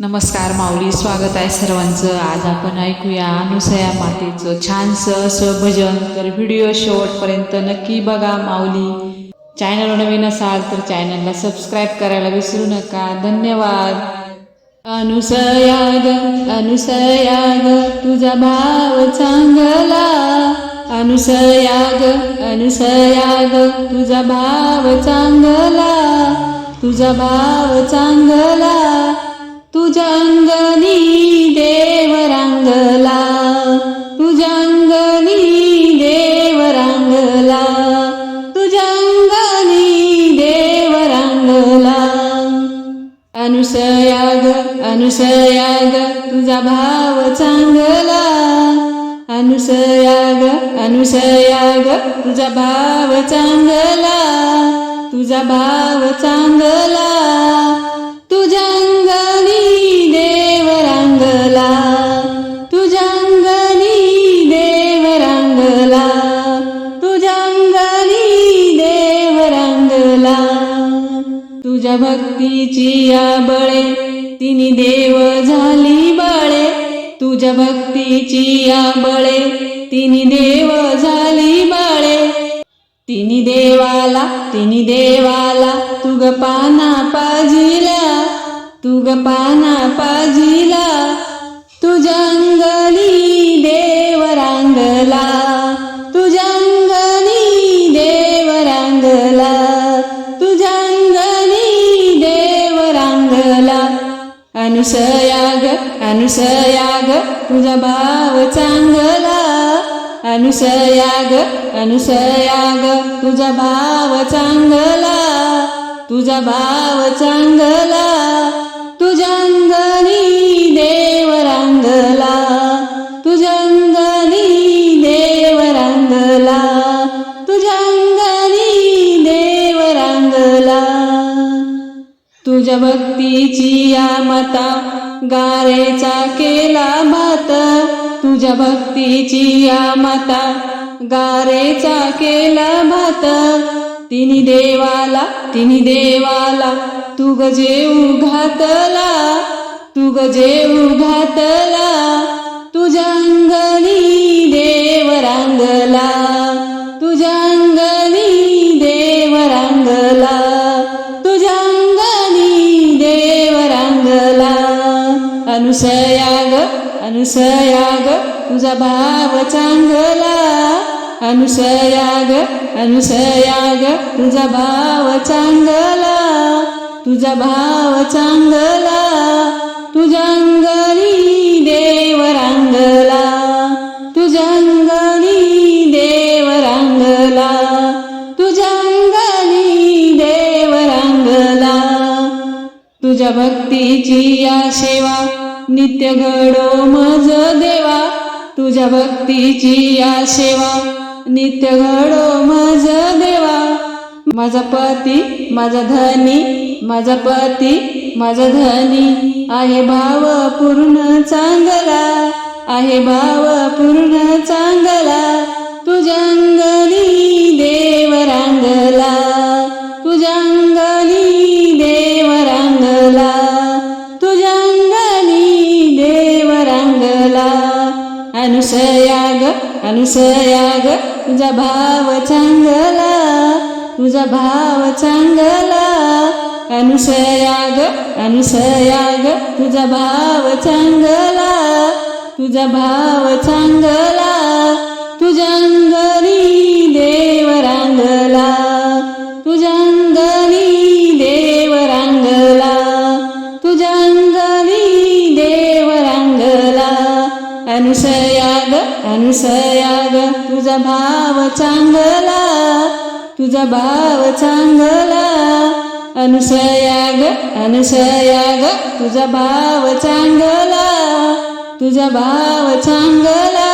नमस्कार माऊली स्वागत आहे सर्वांचं. आज आपण ऐकूया अनुसया मातेचं छानसं असं भजन तर व्हिडिओ शेवटपर्यंत नक्की बघा माऊली. चॅनल नवीन असाल तर चॅनलला सबस्क्राईब करायला विसरू नका. धन्यवाद. अनुसया ग अनुसया ग तुझा भाव चांगला. अनुसया ग अनुसया ग तुझा भाव चांगला. तुझा भाव चांगला. तुझ्या अंगणी देव रांगला तुझ्या अंगणी देव रांगला तुझ्या अंगणी देव रांगला तुझा भाव चांगला. अनुसयाग अनुसयाग तुझा भाव चांगला. तुझा भाव चांगला. भक्तीची या बळे तिने देव झाली बाळे. तुझ्या भक्तीची या बळे तिनी देव झाली बाळे. तिनी देवाला तिनी देवाला तुग पाना पाजिला तुग पाना अनुसयाग अनुसयाग तुझा भाव चांगला अनुसयाग अनुसयाग तुझा भाव चांगला तुझा भाव चांगला तुझ्या अंगणी तुझ्या भक्तीची या माता गारेचा केला भात. तुझ्या भक्तीची या माता गारेचा केला भात. तिनी देवाला तिनी देवाला तू ग जेऊ घातला तू ग जेऊ घातला. अनुसया ग अनुसया ग तुझा भाव चांगला. अनुसया ग अनुसया ग तुझा भाव चांगला. तुझा भाव चांगला. तुझ्या अंगणी देव रांगला तुझ्या अंगणी देव रांगला तुझ्या अंगणी देव रांगला तुझ्या भक्तीची या सेवा नित्य घडो मज देवा तुझ्या भक्तीची या सेवा. नित्य घडो मज देवा माझा पती माझा धनी माझा पती माझा धनी. आहे भाव पूर्ण चांगला आहे भाव पूर्ण चांगला. तुझ्या मला अनुसयाग अनुसयाग तुझा भाव चांगला तुझा भाव चांगला अनुसयाग अनुसयाग तुझा भाव चांगला तुझा भाव चांगला तुझ्या अंग ग अनुसया ग तुझा भाव चांगला तुझा भाव चांगला. अनुसया ग अनुसया ग तुझा भाव चांगला तुझा भाव चांगला.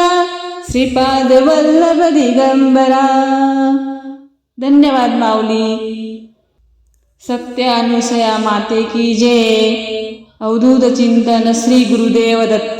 श्रीपाद वल्लभ दिगंबरा धन्यवाद माऊली। सत्यानुसया माते की जय। अवधूत चिंतन श्री गुरुदेव दत्त